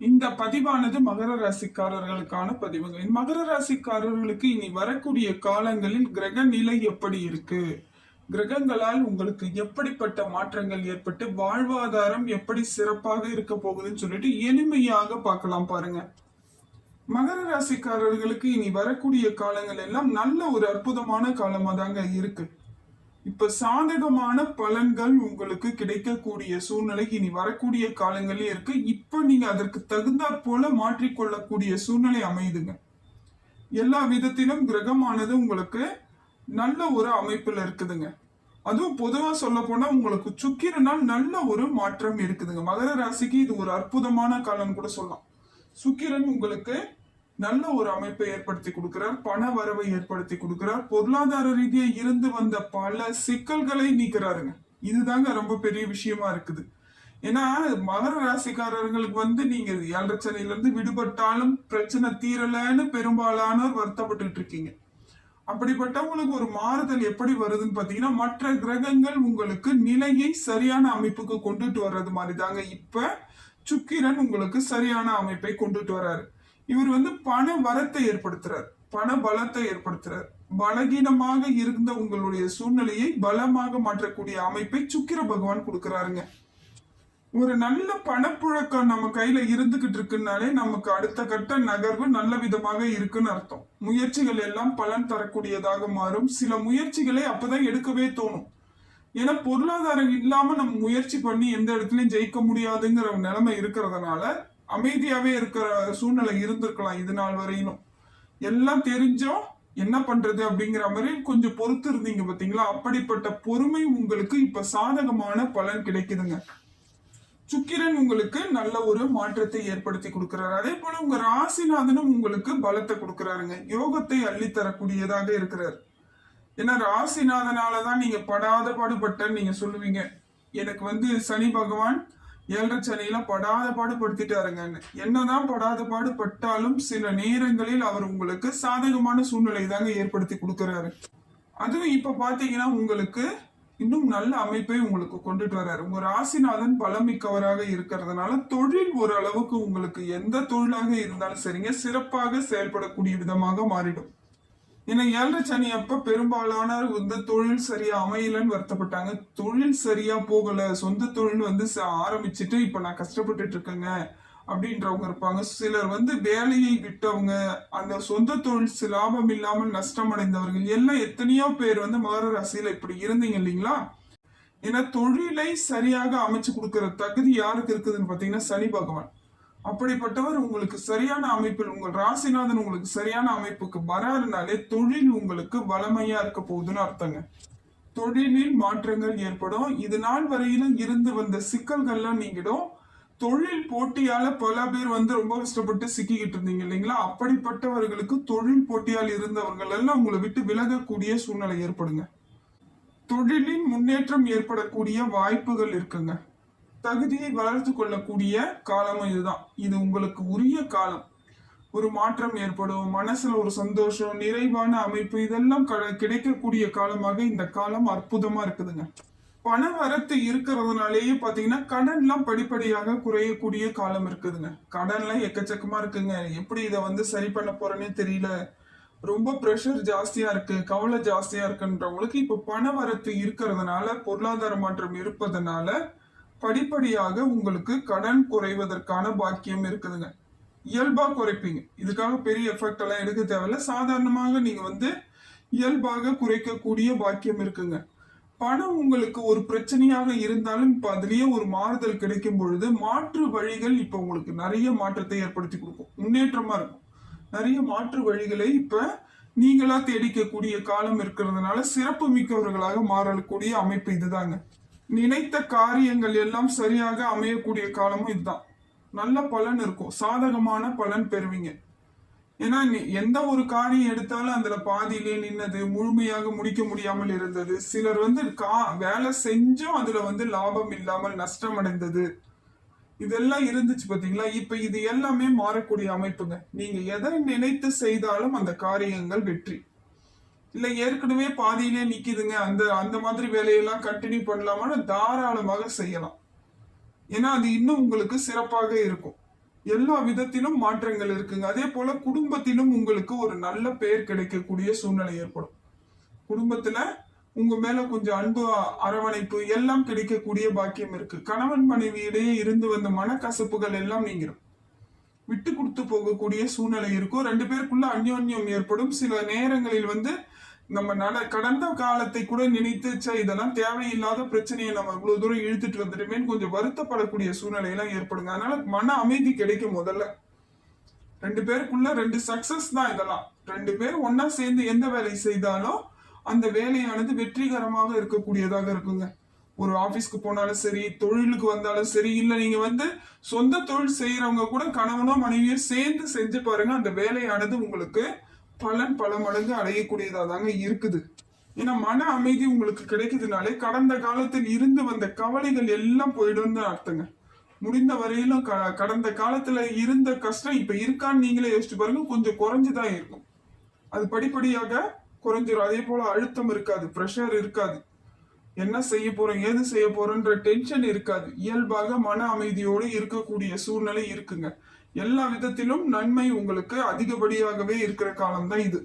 இந்த பதிவானது மகர ராசிக்காரர்களுக்கான பதிவுகள் மகர ராசிக்காரர்களுக்கு இனி வரக்கூடிய காலங்களில் கிரக நிலை எப்படி இருக்கு? கிரகங்களால் உங்களுக்கு எப்படிப்பட்ட மாற்றங்கள் ஏற்பட்டு வாழ்வாதாரம் எப்படி சிறப்பாக இருக்க போகுதுன்னு சொல்லிட்டு எளிமையாக பார்க்கலாம் பாருங்க. மகர ராசிக்காரர்களுக்கு இனி வரக்கூடிய காலங்கள் எல்லாம் நல்ல ஒரு அற்புதமான காலமாக தாங்க இருக்கு. இப்ப சாதகமான பலன்கள் உங்களுக்கு கிடைக்கக்கூடிய சூழ்நிலை இனி வரக்கூடிய காலங்களில் இருக்கு. இப்ப நீங்க அதற்கு தகுந்தாற் போல மாற்றிக்கொள்ளக்கூடிய சூழ்நிலை அமையுதுங்க. எல்லா விதத்திலும் கிரகமானது உங்களுக்கு நல்ல ஒரு அமைப்புல இருக்குதுங்க. அதுவும் பொதுவா சொல்ல போனா உங்களுக்கு சுக்கிரனால் நல்ல ஒரு மாற்றம் இருக்குதுங்க. மகர ராசிக்கு இது ஒரு அற்புதமான காலம் கூட சொல்லலாம். சுக்கிரன் உங்களுக்கு நல்ல ஒரு அமைப்பை ஏற்படுத்தி கொடுக்கிறார் பண வரவை ஏற்படுத்தி கொடுக்கிறார் பொருளாதார ரீதியா இருந்து வந்த பல சிக்கல்களை நீக்கிறாருங்க. இதுதாங்க ரொம்ப பெரிய விஷயமா இருக்குது. ஏன்னா மகர ராசிக்காரர்களுக்கு வந்து நீங்க ஏழரச்சனையில இருந்து விடுபட்டாலும் பிரச்சனை தீரலன்னு பெரும்பாலானோர் வருத்தப்பட்டுட்டு இருக்கீங்க. அப்படிப்பட்டவங்களுக்கு ஒரு மாறுதல் எப்படி வருதுன்னு பாத்தீங்கன்னா மற்ற கிரகங்கள் உங்களுக்கு நிலையை சரியான அமைப்புக்கு கொண்டுட்டு வர்றது மாதிரி தாங்க இப்ப சுக்கிரன் உங்களுக்கு சரியான அமைப்பை கொண்டுட்டு வர்றாரு. இவர் வந்து பண வரத்தை ஏற்படுத்துறார். பண பலத்தை ஏற்படுத்துறார். பலகீனமாக இருந்த உங்களுடைய சூழ்நிலையை பலமாக மாற்றக்கூடிய அமைப்பை சுக்கிர பகவான் கொடுக்கிறாருங்க. ஒரு நல்ல பணப்புழக்கம் நம்ம கையில இருந்துகிட்டு இருக்குன்னாலே நமக்கு அடுத்த கட்ட நகர்வு நல்ல விதமாக இருக்குன்னு அர்த்தம். முயற்சிகள் எல்லாம் பலன் தரக்கூடியதாக மாறும். சில முயற்சிகளை அப்பதான் எடுக்கவே தோணும். ஏன்னா பொருளாதாரம் இல்லாம நம்ம முயற்சி பண்ணி எந்த இடத்துலயும் ஜெயிக்க முடியாதுங்கிற நிலைமை இருக்கிறதுனால அமைதியாகவே இருக்கிற சூழ்நிலை இருந்திருக்கலாம் இது நாள் வரையிலும். எல்லாம் தெரிஞ்சோம் என்ன பண்றது அப்படிங்கிற மாதிரி கொஞ்சம் பொறுத்து இருந்தீங்க பார்த்தீங்களா அப்படிப்பட்ட பொறுமை உங்களுக்கு இப்ப சாதகமான பலன் கிடைக்குதுங்க. சுக்கிரன் உங்களுக்கு நல்ல ஒரு மாற்றத்தை ஏற்படுத்தி கொடுக்கிறாரு. அதே போல உங்க ராசிநாதனும் உங்களுக்கு பலத்தை கொடுக்கிறாருங்க. யோகத்தை அள்ளி தரக்கூடியதாக இருக்கிறார். ஏன்னா ராசிநாதனாலதான் நீங்க படாத பாடுபட்ட நீங்க சொல்லுவீங்க. எனக்கு வந்து சனி பகவான் ஏழரை சனியெல்லாம் படாத பாடு படுத்திட்டாருங்கன்னு என்னதான் படாத பாடு பட்டாலும் சில நேரங்களில் அவர் உங்களுக்கு சாதகமான சூழ்நிலை தாங்க ஏற்படுத்தி கொடுக்குறாரு. அதுவும் இப்ப பாத்தீங்கன்னா உங்களுக்கு இன்னும் நல்ல அமைப்பை உங்களுக்கு கொண்டுட்டு வர்றாரு. உங்க ராசிநாதன் பலமிக்கவராக இருக்கிறதுனால தொழில் ஓரளவுக்கு உங்களுக்கு எந்த தொழிலாக இருந்தாலும் சரிங்க சிறப்பாக செயல்படக்கூடிய விதமாக மாறிடும். ஏன்னா ஏழரை சனி அப்ப பெரும்பாலானோர் வந்து தொழில் சரியா அமையலன்னு வருத்தப்பட்டாங்க. தொழில் சரியா போகல. சொந்த தொழில் வந்து ச- ஆரம்பிச்சுட்டு இப்ப நான் கஷ்டப்பட்டுட்டு இருக்கேங்க அப்படின்றவங்க இருப்பாங்க. சிலர் வந்து வேலையை விட்டவங்க அந்த சொந்த தொழில் லாபம் இல்லாமல் நஷ்டம் அடைந்தவர்கள் எல்லாம் எத்தனையோ பேர் வந்து மகர ராசியில இப்படி இருந்தீங்க இல்லைங்களா? ஏன்னா தொழிலை சரியாக அமைச்சு கொடுக்கற தகுதி யாருக்கு இருக்குதுன்னு பாத்தீங்கன்னா சனி பகவான். அப்படிப்பட்டவர் உங்களுக்கு சரியான அமைப்பில் உங்கள் ராசிநாதன் உங்களுக்கு சரியான அமைப்புக்கு வராருனாலே தொழில் உங்களுக்கு வளமையா இருக்க போகுதுன்னு அர்த்தங்க. தொழிலில் மாற்றங்கள் ஏற்படும். இது நாள் வரையிலும் இருந்து வந்த சிக்கல்கள்லாம் நீங்கிடும். தொழில் போட்டியால பல பேர் வந்து ரொம்ப கஷ்டப்பட்டு சிக்கிக்கிட்டு இருந்தீங்க இல்லைங்களா? அப்படிப்பட்டவர்களுக்கு தொழில் போட்டியால் இருந்தவர்கள் எல்லாம் உங்களை விட்டு விலகக்கூடிய சூழ்நிலை ஏற்படுங்க. தொழிலின் முன்னேற்றம் ஏற்படக்கூடிய வாய்ப்புகள் இருக்குங்க. தகுதியை வளர்த்து கொள்ளக்கூடிய காலமும் இதுதான். இது உங்களுக்கு உரிய காலம். ஒரு மாற்றம் ஏற்படும் மனசுல ஒரு சந்தோஷம் நிறைவான அமைப்பு இதெல்லாம் கிடைக்கக்கூடிய காலமாக இந்த காலம் அற்புதமா இருக்குதுங்க. பண வரத்து இருக்கிறதுனாலேயே பாத்தீங்கன்னா கடன்லாம் படிப்படியாக குறையக்கூடிய காலம் இருக்குதுங்க. கடன்லாம் எக்கச்சக்கமா இருக்குங்க. எப்படி இதை வந்து சரி பண்ண போறேன்னே தெரியல. ரொம்ப ப்ரெஷர் ஜாஸ்தியா இருக்கு கவலை ஜாஸ்தியா இருக்குன்றவங்களுக்கு இப்ப பண வரத்து இருக்கிறதுனால பொருளாதார மாற்றம் இருப்பதனால படிப்படியாக உங்களுக்கு கடன் குறைவதற்கான பாக்கியம் இருக்குதுங்க. இயல்பாக குறைப்பீங்க. இதுக்காக பெரிய எஃபெக்ட் எல்லாம் எடுக்க தேவையில்ல. சாதாரணமாக நீங்கள் வந்து இயல்பாக குறைக்கக்கூடிய பாக்கியம் இருக்குங்க. பணம் உங்களுக்கு ஒரு பிரச்சனையாக இருந்தாலும் இப்போ அதுலேயே ஒரு மாறுதல் கிடைக்கும் பொழுது மாற்று வழிகள் இப்போ உங்களுக்கு நிறைய மாற்றத்தை ஏற்படுத்தி கொடுக்கும். முன்னேற்றமாக இருக்கும். நிறைய மாற்று வழிகளை இப்போ நீங்களா தேடிக்கக்கூடிய காலம் இருக்கிறதுனால சிறப்பு மிக்கவர்களாக மாறக்கூடிய அமைப்பு இதுதாங்க. நினைத்த காரியங்கள் எல்லாம் சரியாக அமையக்கூடிய காலமும் இதுதான். நல்ல பலன் இருக்கும். சாதகமான பலன் பெறுவீங்க. ஏன்னா எந்த ஒரு காரியம் எடுத்தாலும் அதுல பாதியிலே நின்னது முழுமையாக முடிக்க முடியாமல் இருந்தது. சிலர் வந்து கா வேலை செஞ்சும் அதுல வந்து லாபம் இல்லாமல் நஷ்டம் அடைந்தது இதெல்லாம் இருந்துச்சு பாத்தீங்களா? இப்ப இது எல்லாமே மாறக்கூடிய அமைப்புங்க. நீங்க எதை நினைத்து செய்தாலும் அந்த காரியங்கள் வெற்றி. இல்ல ஏற்கனவே பாதியிலே நிக்குதுங்க. அந்த அந்த மாதிரி வேலையெல்லாம் கண்டினியூ பண்ணலாமான்னு தாராளமாக செய்யலாம். ஏன்னா அது இன்னும் உங்களுக்கு சிறப்பாக இருக்கும். எல்லா விதத்திலும் மாற்றங்கள் இருக்குங்க. அதே போல குடும்பத்திலும் உங்களுக்கு ஒரு நல்ல பெயர் கிடைக்கக்கூடிய சூழ்நிலை ஏற்படும். குடும்பத்துல உங்க மேல கொஞ்சம் அன்பு அரவணைப்பு எல்லாம் கிடைக்கக்கூடிய பாக்கியம் இருக்கு. கணவன் மனைவி இடையே இருந்து வந்த மனக்கசப்புகள் எல்லாம் நீங்கிடும் விட்டு கொடுத்து போகக்கூடிய சூழ்நிலை இருக்கும். ரெண்டு பேருக்குள்ள அந்யோன்யம் ஏற்படும். சில நேரங்களில் வந்து நம்ம நட கடந்த காலத்தை கூட நினைத்துச்சா இதெல்லாம் தேவையில்லாத பிரச்சனையை நம்ம இவ்வளவு தூரம் இழுத்துட்டு வந்துட்டுமேன்னு கொஞ்சம் வருத்தப்படக்கூடிய சூழ்நிலை எல்லாம் ஏற்படுங்க. அதனால மன அமைதி கிடைக்கும் முதல்ல. ரெண்டு பேருக்குள்ள ரெண்டு சக்சஸ் தான் இதெல்லாம். ரெண்டு பேர் ஒன்னா சேர்ந்து எந்த வேலை செய்தாலும் அந்த வேலையானது வெற்றிகரமாக இருக்கக்கூடியதாக இருக்குங்க. ஒரு ஆபீஸ்க்கு போனாலும் சரி தொழிலுக்கு வந்தாலும் சரி இல்ல நீங்க வந்து சொந்த தொழில் செய்யறவங்க கூட கணவனோ மனைவியோ சேர்ந்து செஞ்சு பாருங்க அந்த வேலையானது உங்களுக்கு பலன் பல மடங்கு அடையக்கூடியதா தாங்க இருக்குது. ஏன்னா மன அமைதி உங்களுக்கு கிடைக்குதுனாலே கடந்த காலத்தில் இருந்து வந்த கவலைகள் எல்லாம் போயிடும்னு அர்த்தங்க. முடிந்த வரையிலும் க- கடந்த காலத்துல இருந்த கஷ்டம் இப்ப இருக்கான்னு நீங்களே யோசிச்சு பாருங்க கொஞ்சம் குறைஞ்சுதான் இருக்கும். அது படிப்படியாக குறைஞ்சிரும். அதே போல அழுத்தம் இருக்காது ப்ரெஷர் இருக்காது. என்ன செய்ய போறோம் ஏது செய்ய போறோன்ற டென்ஷன் இருக்காது. இயல்பாக மன அமைதியோடு இருக்கக்கூடிய சூழ்நிலை இருக்குங்க. எல்லா விதத்திலும் நன்மை உங்களுக்கு அதிகப்படியாகவே இருக்கிற காலம்தான் இது.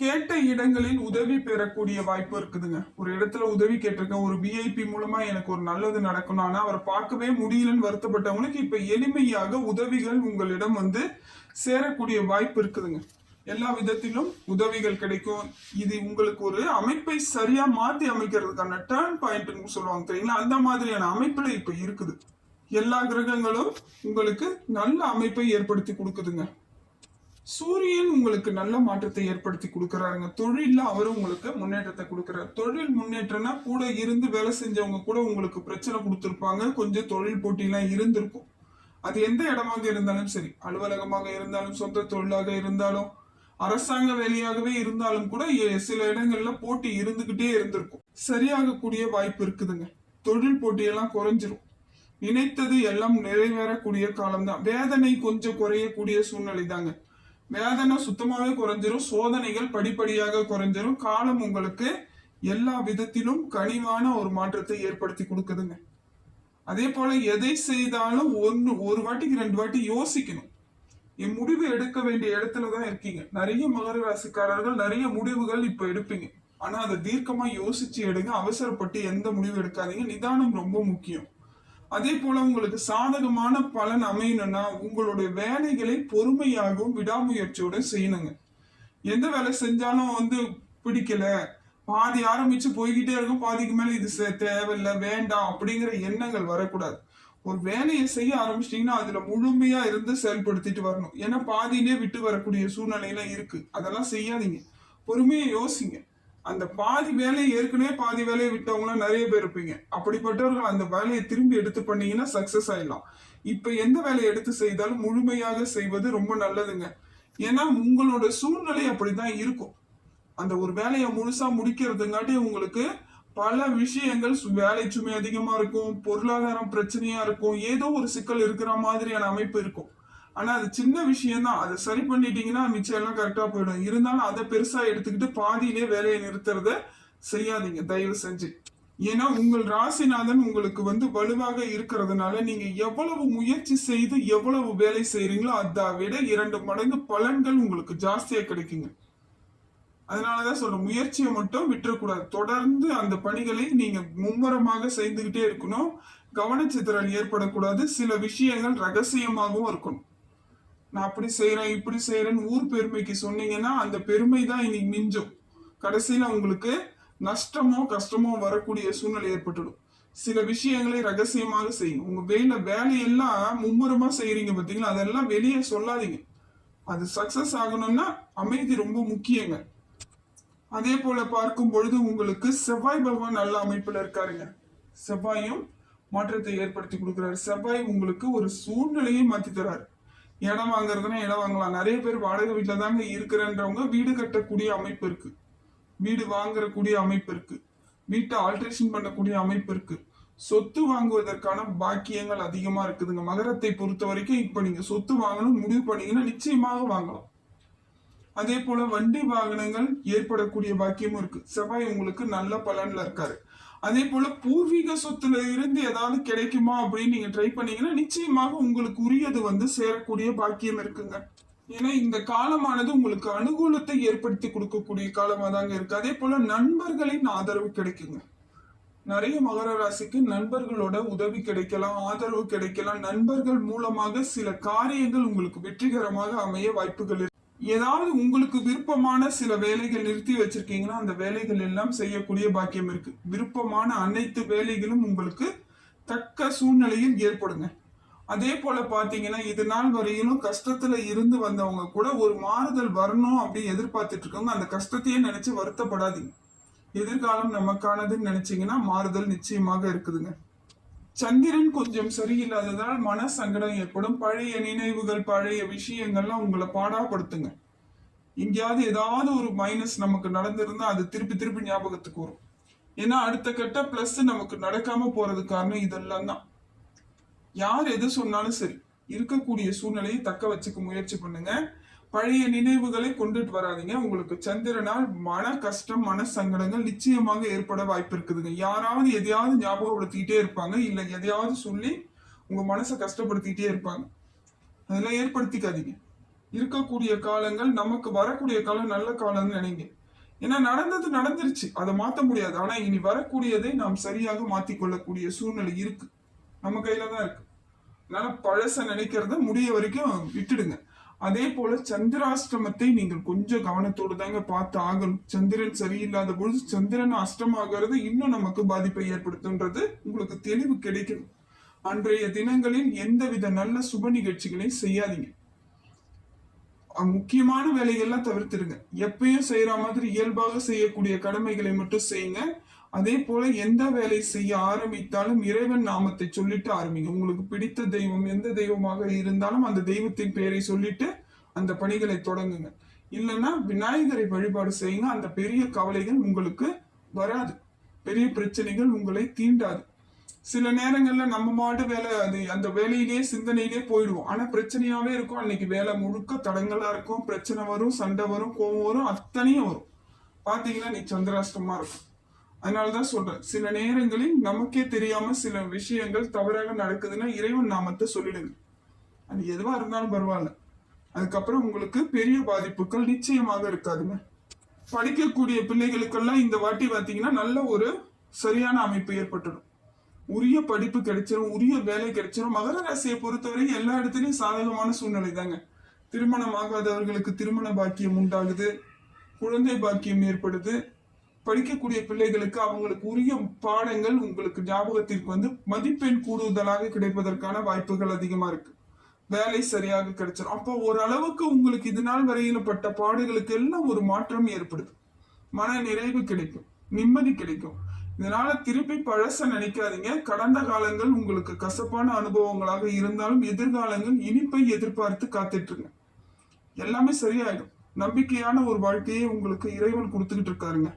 கேட்ட இடங்களில் உதவி பெறக்கூடிய வாய்ப்பு இருக்குதுங்க. ஒரு இடத்துல உதவி கேட்டிருக்கேன் ஒரு விஐபி மூலமா எனக்கு ஒரு நல்லது நடக்கணும். ஆனா அவரை பார்க்கவே முடியலன்னு வருத்தப்பட்டவங்களுக்கு இப்ப எளிமையாக உதவிகள் உங்களிடம் வந்து சேரக்கூடிய வாய்ப்பு இருக்குதுங்க. எல்லா விதத்திலும் உதவிகள் கிடைக்கும். இது உங்களுக்கு ஒரு அமைப்பை சரியா மாத்தி அமைக்கிறதுக்கான டேர்ன் பாயிண்ட் சொல்லுவாங்க தெரியுங்களா? அந்த மாதிரியான அமைப்புல இப்ப இருக்குது. எல்லா கிரகங்களும் உங்களுக்கு நல்ல அமைப்பை ஏற்படுத்தி கொடுக்குதுங்க. சூரியன் உங்களுக்கு நல்ல மாற்றத்தை ஏற்படுத்தி கொடுக்குறாருங்க. தொழிலில் அவரும் உங்களுக்கு முன்னேற்றத்தை கொடுக்குறாரு. தொழில் முன்னேற்றம்னா கூட இருந்து வேலை செஞ்சவங்க கூட உங்களுக்கு பிரச்சனை கொடுத்துருப்பாங்க. கொஞ்சம் தொழில் போட்டிலாம் இருந்திருக்கும். அது எந்த இடமாக இருந்தாலும் சரி அலுவலகமாக இருந்தாலும் சொந்த தொழிலாக இருந்தாலும் அரசாங்க வேலையாகவே இருந்தாலும் கூட சில இடங்கள்ல போட்டி இருந்துகிட்டே இருந்திருக்கும். சரியாகக்கூடிய வாய்ப்பு இருக்குதுங்க. தொழில் போட்டியெல்லாம் குறைஞ்சிரும். நினைத்தது எல்லாம் நிறைவேறக்கூடிய காலம்தான். வேதனை கொஞ்சம் குறையக்கூடிய சூழ்நிலை தாங்க வேதனை சுத்தமாவே குறைஞ்சிரும். சோதனைகள் படிப்படியாக குறைஞ்சிரும். காலம் உங்களுக்கு எல்லா விதத்திலும் கனிவான ஒரு மாற்றத்தை ஏற்படுத்தி கொடுக்குதுங்க. அதே போல எதை செய்தாலும் ஒன்று ஒரு வாட்டிக்கு ரெண்டு வாட்டி யோசிக்கணும். முடிவு எடுக்க வேண்டிய இடத்துல தான் இருக்கீங்க. நிறைய மகர ராசிக்காரர்கள் நிறைய முடிவுகள் இப்ப எடுப்பீங்க. ஆனா அதை தீர்க்கமா யோசிச்சு எடுங்க. அவசரப்பட்டு எந்த முடிவு எடுக்காதீங்க. நிதானம் ரொம்ப முக்கியம். அதே போல உங்களுக்கு சாதகமான பலன் அமையணும்னா உங்களுடைய வேலைகளை பொறுமையாகவும் விடாமுயற்சியோட செய்யணுங்க. எந்த வேலை செஞ்சாலும் வந்து பிடிக்கல. பாதி ஆரம்பிச்சு போய்கிட்டே இருக்கும். பாதிக்கு மேல இது தேவையில்லை வேண்டாம் அப்படிங்கிற எண்ணங்கள் வரக்கூடாது. ஒரு வேலையை செய்ய ஆரம்பிச்சிட்டீங்கன்னா அதுல முழுமையா இருந்து செயல்படுத்திட்டு வரணும். ஏன்னா பாதியிலே விட்டு வரக்கூடிய சூழ்நிலையெல்லாம் இருக்கு. அதெல்லாம் செய்யாதீங்க. பொறுமையை யோசிங்க. அந்த பாதி வேலையை ஏற்கனவே பாதி வேலையை விட்டவங்களாம் நிறைய பேர் இருப்பீங்க. அப்படிப்பட்டவர்கள் அந்த வேலையை திரும்பி எடுத்து பண்ணீங்கன்னா சக்சஸ் ஆயிடலாம். இப்ப எந்த வேலையை எடுத்து செய்தாலும் முழுமையாக செய்வது ரொம்ப நல்லதுங்க. ஏன்னா உங்களோட சூழ்நிலை அப்படிதான் இருக்கும். அந்த ஒரு வேலையை முழுசா முடிக்கிறதுங்காட்டி உங்களுக்கு பல விஷயங்கள் சு- வேலை சுமை அதிகமா இருக்கும் பொருளாதாரம் பிரச்சனையா இருக்கும் ஏதோ ஒரு சிக்கல் இருக்கிற மாதிரியான அமைப்பு இருக்கும். ஆனா அது சின்ன விஷயம்தான். அதை சரி பண்ணிட்டீங்கன்னா மிச்சம் எல்லாம் கரெக்டா போயிடும். இருந்தாலும் அதை பெருசா எடுத்துக்கிட்டு பாதியிலே வேலையை நிறுத்துறத செய்யாதீங்க. தயவு செஞ்சு. ஏன்னா உங்கள் ராசிநாதன் உங்களுக்கு வந்து வலுவாக இருக்கிறதுனால நீங்க எவ்வளவு முயற்சி செய்து எவ்வளவு வேலை செய்யறீங்களோ அதை விட இரண்டு மடங்கு பலன்கள் உங்களுக்கு ஜாஸ்தியா கிடைக்குங்க. அதனாலதான் சொல்றேன் முயற்சியை மட்டும் விட்டுறக்கூடாது. தொடர்ந்து அந்த பணிகளை நீங்க மும்முரமாக செய்துகிட்டே இருக்கணும். கவனச்சித்திரல் ஏற்படக்கூடாது. சில விஷயங்கள் ரகசியமாகவும் இருக்கணும். நான் அப்படி செய்யறேன் இப்படி செய்யறேன்னு ஊர் பெருமைக்கு சொன்னீங்கன்னா அந்த பெருமை தான் இன்னைக்கு மிஞ்சும். கடைசியில உங்களுக்கு நஷ்டமோ கஷ்டமோ வரக்கூடிய சூழ்நிலை ஏற்பட்டுடும். சில விஷயங்களை ரகசியமாக செய்யும் உங்க வேலை வேலையெல்லாம் மும்முரமா செய்யறீங்க பாத்தீங்களா? அதெல்லாம் வெளியே சொல்லாதீங்க. அது சக்சஸ் ஆகணும்னா அமைதி ரொம்ப முக்கியங்க. அதே போல பார்க்கும் பொழுது உங்களுக்கு செவ்வாய் பகவான் நல்ல அமைப்புல இருக்காருங்க. செவ்வாயும் மாற்றத்தை ஏற்படுத்தி கொடுக்குறாரு. செவ்வாய் உங்களுக்கு ஒரு சூழ்நிலையை மாத்தி தராரு. இடம் வாங்குறதுன்னா இடம் வாங்கலாம். நிறைய பேர் வாடகை வீட்டில் தாங்க இருக்கிறன்றவங்க வீடு கட்டக்கூடிய அமைப்பு இருக்கு. வீடு வாங்குறக்கூடிய அமைப்பு இருக்கு. வீட்டை ஆல்ட்ரேஷன் பண்ணக்கூடிய அமைப்பு இருக்கு. சொத்து வாங்குவதற்கான பாக்கியங்கள் அதிகமா இருக்குதுங்க. மகரத்தை பொறுத்த வரைக்கும் இப்ப நீங்க சொத்து வாங்கணும்னு முடிவு பண்ணீங்கன்னா நிச்சயமாக வாங்கலாம். அதே போல வண்டி வாகனங்கள் ஏற்படக்கூடிய பாக்கியமும் இருக்கு. செவ்வாய் உங்களுக்கு நல்ல பலன்ல இருக்காரு. அதே போல பூர்வீக சொத்துல இருந்து ஏதாவது கிடைக்குமா அப்படின்னு நீங்க ட்ரை பண்ணீங்கன்னா நிச்சயமாக உங்களுக்கு உரியது வந்து சேரக்கூடிய பாக்கியம் இருக்குங்க. ஏன்னா இந்த காலமானது உங்களுக்கு அனுகூலத்தை ஏற்படுத்தி கொடுக்கக்கூடிய காலமா தாங்க இருக்கு. அதே போல நண்பர்களின் ஆதரவு கிடைக்குங்க. நிறைய மகர ராசிக்கு நண்பர்களோட உதவி கிடைக்கலாம் ஆதரவு கிடைக்கலாம். நண்பர்கள் மூலமாக சில காரியங்கள் உங்களுக்கு வெற்றிகரமாக அமைய வாய்ப்புகள் ஏதாவது உங்களுக்கு விருப்பமான சில வேலைகள் நிறுத்தி வச்சிருக்கீங்கன்னா அந்த வேலைகள் எல்லாம் செய்யக்கூடிய பாக்கியம் இருக்கு. விருப்பமான அனைத்து வேலைகளும் உங்களுக்கு தக்க சூழ்நிலையில் ஏற்படுங்க. அதே போல பாத்தீங்கன்னா இது நாள் வரையிலும் கஷ்டத்துல இருந்து வந்தவங்க கூட ஒரு மாறுதல் வரணும் அப்படின்னு எதிர்பார்த்துட்டு இருக்கவங்க அந்த கஷ்டத்தையே நினைச்சு வருத்தப்படாதீங்க. எதிர்காலம் நமக்கானதுன்னு நினைச்சீங்கன்னா மாறுதல் நிச்சயமாக இருக்குதுங்க. சந்திரன் கொஞ்சம் சரியில்லாததால் மன சங்கடம் ஏற்படும். பழைய நினைவுகள் பழைய விஷயங்கள்லாம் உங்களை பாடாப்படுத்துங்க. எங்கேயாவது ஏதாவது ஒரு மைனஸ் நமக்கு நடந்திருந்தா அது திருப்பி திருப்பி ஞாபகத்துக்கு வரும். ஏன்னா அடுத்த கட்ட பிளஸ் நமக்கு நடக்காம போறது காரணம் இதெல்லாம் தான். யார் எது சொன்னாலும் சரி இருக்கக்கூடிய சூழ்நிலையை தக்க வச்சுக்க முயற்சி பண்ணுங்க. பழைய நினைவுகளை கொண்டுட்டு வராதிங்க. உங்களுக்கு சந்திரனால் மன கஷ்டம் மன சங்கடங்கள் நிச்சயமாக ஏற்பட வாய்ப்பு இருக்குதுங்க யாராவது எதையாவது ஞாபகப்படுத்திக்கிட்டே இருப்பாங்க. இல்ல எதையாவது சொல்லி உங்க மனசை கஷ்டப்படுத்திக்கிட்டே இருப்பாங்க. அதெல்லாம் ஏற்படுத்திக்காதீங்க. இருக்கக்கூடிய காலங்கள் நமக்கு வரக்கூடிய காலம் நல்ல காலம்னு நினைங்க. ஏன்னா நடந்தது நடந்துருச்சு. அதை மாத்த முடியாது. ஆனா இனி வரக்கூடியதை நாம் சரியாக மாற்றிக்கொள்ளக்கூடிய சூழ்நிலை இருக்கு. நம்ம கையில தான் இருக்கு. அதனால பழச நினைக்கிறத முடிய வரைக்கும் விட்டுடுங்க. அதே போல சந்திராஷ்டமத்தை நீங்கள் கொஞ்சம் கவனத்தோடு தாங்க பார்த்து ஆகணும். சந்திரன் சரியில்லாத பொழுது சந்திரன் அஷ்டமாகிறது இன்னும் நமக்கு பாதிப்பை ஏற்படுத்துன்றது உங்களுக்கு தெளிவு கிடைக்கும். அன்றைய தினங்களில் எந்தவித நல்ல சுப நிகழ்ச்சிகளையும் செய்யாதீங்க. முக்கியமான வேலைகள்லாம் தவிர்த்துடுங்க. எப்பயும் செய்யற மாதிரி இயல்பாக செய்யக்கூடிய கடமைகளை மட்டும் செய்யுங்க. அதே போல எந்த வேலை செய்ய ஆரம்பித்தாலும் இறைவன் நாமத்தை சொல்லிட்டு ஆரம்பிங்க. உங்களுக்கு பிடித்த தெய்வம் எந்த தெய்வமாக இருந்தாலும் அந்த தெய்வத்தின் பெயரை சொல்லிட்டு அந்த பணிகளை தொடங்குங்க. இல்லைன்னா விநாயகரை வழிபாடு செய்யுங்க. அந்த பெரிய கவலைகள் உங்களுக்கு வராது. பெரிய பிரச்சனைகள் உங்களை தீண்டாது. சில நேரங்கள்ல நம்ம மாட்டு வேலை அது அந்த வேலையிலேயே சிந்தனையிலேயே போயிடுவோம். ஆனா பிரச்சனையாவே இருக்கும். அன்னைக்கு வேலை முழுக்க தடங்களா இருக்கும். பிரச்சனை வரும் சண்டை வரும் கோவம் வரும் அத்தனையும் வரும். பாத்தீங்கன்னா நீ சந்திராஷ்டமா இருக்கும். அதனாலதான் சொல்றேன். சில நேரங்களில் நமக்கே தெரியாம சில விஷயங்கள் தவறாக நடக்குதுன்னா இறைவன் நாமத்தை சொல்லிடுங்க. அது எதுவா இருந்தாலும் பரவாயில்ல. அதுக்கப்புறம் உங்களுக்கு பெரிய பாதிப்புகள் நிச்சயமாக இருக்காதுங்க. படிக்கக்கூடிய பிள்ளைகளுக்கெல்லாம் இந்த வாட்டி பார்த்தீங்கன்னா நல்ல ஒரு சரியான அமைப்பு ஏற்பட்டுடும். உரிய படிப்பு கிடைச்சிரும் உரிய வேலை கிடைச்சிரும். மகர ராசியை பொறுத்தவரை எல்லா இடத்துலையும் சாதகமான சூழ்நிலை தாங்க திருமணம் ஆகாதவர்களுக்கு திருமண பாக்கியம் உண்டாகுது. குழந்தை பாக்கியம் ஏற்படுது. படிக்கக்கூடிய பிள்ளைகளுக்கு அவங்களுக்கு உரிய பாடங்கள் உங்களுக்கு ஞாபகத்திற்கு வந்து மதிப்பெண் கூடுதலாக கிடைப்பதற்கான வாய்ப்புகள் அதிகமா இருக்கு. வேலை சரியாக கிடைச்சிடும் அப்போ ஓரளவுக்கு உங்களுக்கு இது நாள் வரையில பட்ட பாடுகளுக்கு எல்லாம் ஒரு மாற்றம் ஏற்படுது. மன நிறைவு கிடைக்கும். நிம்மதி கிடைக்கும். இதனால திருப்பி பழச நினைக்காதீங்க. கடந்த காலங்கள் உங்களுக்கு கசப்பான அனுபவங்களாக இருந்தாலும் எதிர்காலங்கள் இனிப்பை எதிர்பார்த்து காத்துட்ருங்க. எல்லாமே சரியாயிடும். நம்பிக்கையான ஒரு வாழ்க்கையை உங்களுக்கு இறைவன் கொடுத்துக்கிட்டு இருக்காருங்க.